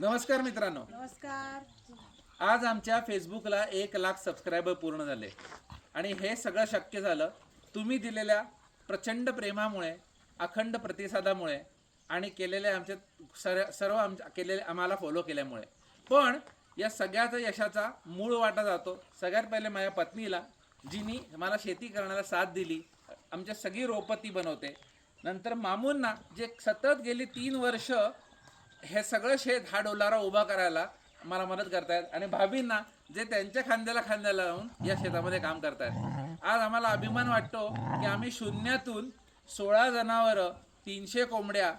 नमस्कार मित्रांनो. नमस्कार. आज आमच्या फेसबुकला एक लाख सबस्क्रायबर पूर्ण झाले. आणि हे सगळं शक्य झालं तुम्ही दिलेल्या प्रचंड प्रेमामुळे अखंड प्रतिसादामुळे आणि केलेल्या आमच्या सर सर्व आमच्या केलेले आम्हाला फॉलो केल्यामुळे. पण या सगळ्याचा यशाचा मूळ वाटा जातो. सगळ्यात पहिले माझ्या पत्नीला जिनी मला शेती करण्याला साथ दिली. आमच्या सगळी रोपं ती बनवते. नंतर मामूंना जे सतत गेली तीन वर्ष हे सगळं शेत हा डोलारा उभा करायला मला मदत करतायत. आणि भाभींना जे त्यांच्या खांद्याला खांद्याला लावून या शेतामध्ये काम करतायत. आज आम्हाला अभिमान वाटतो की आम्ही शून्यातून सोळा जनावरं तीनशे कोंबड्या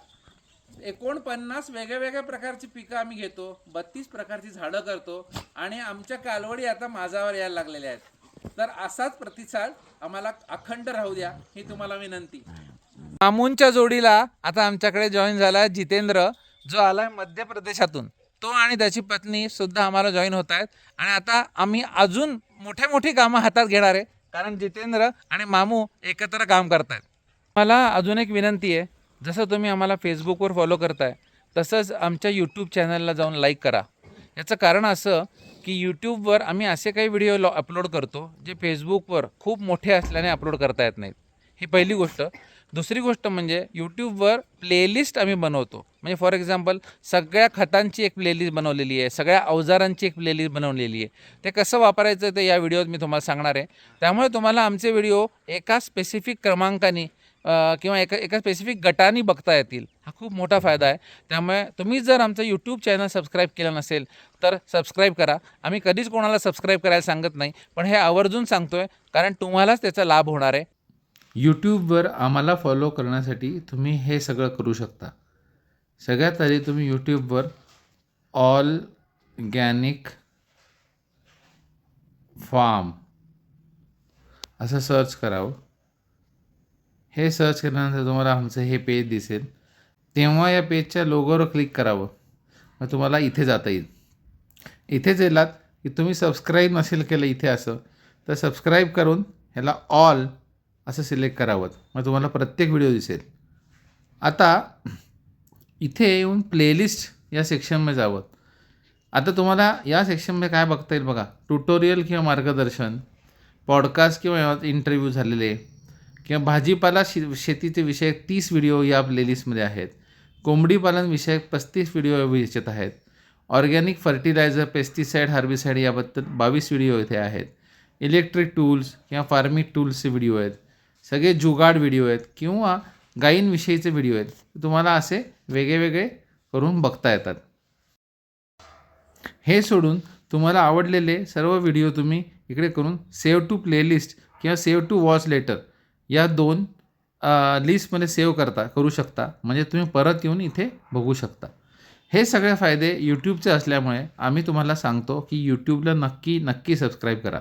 एकोणपन्नास वेगळ्या वेगळ्या प्रकारची पिकं आम्ही घेतो बत्तीस प्रकारची झाडं करतो आणि आमच्या कालवडी आता माझावर यायला लागलेल्या आहेत. तर असाच प्रतिसाद आम्हाला अखंड राहू द्या ही तुम्हाला विनंती. मामूंच्या जोडीला आता आमच्याकडे जॉईन झाला जितेंद्र. जो आलाय मध्य प्रदेशातून तो आणि त्याची पत्नी सुद्धा आम्हाला जॉईन होत आहेत. आणि आता आम्ही अजून मोठे मोठी कामं हातात घेणार आहे कारण जितेंद्र आणि मामू एकत्र काम करतायत. मला अजून एक विनंती आहे जसं तुम्ही आम्हाला फेसबुकवर फॉलो करताय तसंच आमच्या यूट्यूब चॅनलला जाऊन लाईक करा. याचं कारण असं की यूट्यूबवर आम्ही असे काही व्हिडिओ लॉ अपलोड करतो जे फेसबुकवर खूप मोठे असल्याने अपलोड करता येत नाहीत. ही पहिली गोष्ट. दुसरी गोष्ट म्हणजे यूट्यूबवर प्लेलिस्ट आम्ही बनवतो. म्हणजे फॉर एक्झाम्पल सगळ्या खतांची एक प्लेलिस्ट बनवलेली आहे सगळ्या अवजारांची एक प्लेलिस्ट बनवलेली आहे. ते कसं वापरायचं ते या व्हिडिओत मी तुम्हाला सांगणार आहे. त्यामुळे तुम्हाला आमचे व्हिडिओ एका स्पेसिफिक क्रमांकाने किंवा एका एका स्पेसिफिक गटाने बघता येतील. हा खूप मोठा फायदा आहे. त्यामुळे तुम्ही जर आमचं यूट्यूब चॅनल सबस्क्राईब केलं नसेल तर सबस्क्राईब करा. आम्ही कधीच कोणाला सबस्क्राईब करायला सांगत नाही पण हे आवर्जून सांगतो आहे कारण तुम्हालाच त्याचा लाभ होणार आहे. यूट्यूबवर आम्हाला फॉलो करण्यासाठी तुम्ही हे सगळं करू शकता. सगळ्यात आधी तुम्ही यूट्यूबवर ऑल गॅनिक फार्म असं सर्च करावं. हे सर्च केल्यानंतर तुम्हाला आमचं हे पेज दिसेल. तेव्हा या पेजच्या लोगोवर क्लिक करावं. मग तुम्हाला इथे जाता येईल. इथेच येलात की तुम्ही सबस्क्राईब नसेल केलं इथे असं तर सबस्क्राईब करून ह्याला ऑल असं सिलेक्ट करावं. मग तुम्हाला प्रत्येक व्हिडिओ दिसेल. आता इथे येऊन प्लेलिस्ट या सेक्शनमध्ये जावं. आता तुम्हाला या सेक्शनमध्ये काय बघता येईल बघा. ट्युटोरियल किंवा मार्गदर्शन पॉडकास्ट किंवा इंटरव्ह्यू झालेले किंवा भाजीपाला शे शेतीचे विषयक तीस व्हिडिओ या प्लेलिस्टमध्ये आहेत. कोंबडीपालन विषयक पस्तीस व्हिडिओ याच्यात आहेत. ऑर्गॅनिक फर्टिलायझर पेस्टिसाईड हार्बिसाईड याबद्दल बावीस व्हिडिओ इथे आहेत. इलेक्ट्रिक टूल्स किंवा फार्मिंग टूल्सचे व्हिडिओ आहेत. सगळे जुगाड व्हिडिओ आहेत किंवा गायींविषयीचे व्हिडिओ आहेत तुम्हाला असे वेगळे वेगळे करून बघता येतात. हे सोडून तुम्हाला आवडलेले सर्व व्हिडिओ तुम्ही इकडे करून सेव्ह टू प्लेलिस्ट किंवा सेव्ह टू वॉच लेटर या दोन लिस्टमध्ये सेव्ह करता करू शकता. म्हणजे तुम्ही परत येऊन इथे बघू शकता. हे सगळे फायदे यूट्यूबचे असल्यामुळे आम्ही तुम्हाला सांगतो की यूट्यूबला नक्की नक्की सबस्क्राईब करा.